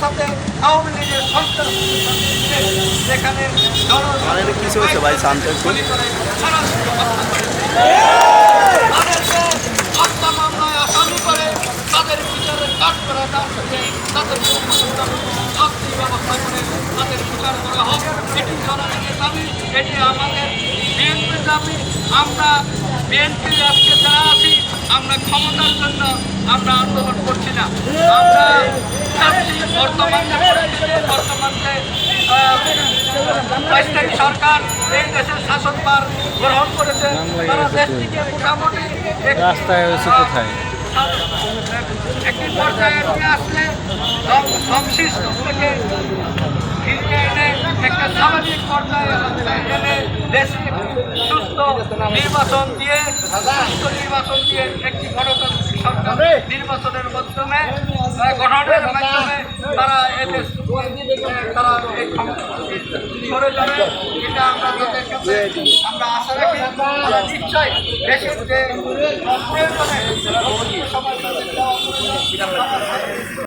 সাথে আওয়ামী লীগের সন্ত্রাস যেখানে জন এটা কি চলছে ভাই শান্ত করে। মামলায় আসামি তাদের করা যাচ্ছে তাদেরকে উপযুক্ত শাস্তি ব্যবস্থা করে তাদের বিচার করা হোক। এটি জনগণের দাবি এটি আমাদের বিএনপির দাবি। আমরা বিএনপির আজকে যারা আছি আমরা ক্ষমতার জন্য আমরা আন্দোলন করছি না। আমরা সরকার এই দেশের শাসনভার গ্রহণ করেছে তারা দেশটিকে মোটামুটি রাস্তায় হয়েছে কোথায়? একটি পর্যায়ে নিয়ে আসলে ধম- থেকে ফিরিয়ে এনে একটা স্বাভাবিক পর্যায়ে এনে দেশে সুস্থ নির্বাচন দিয়ে সুস্থ নির্বাচন দিয়ে একটি গণতান্ত্রিক সরকার নির্বাচনের মাধ্যমে আহ, গঠনের মাধ্যমে তারা এদেশ তারা এই ক্ষমতা থেকে এটা আমরা তাদের কাছে আমরা আশা রাখি আমরা নিশ্চয় দেশের যে সমাজ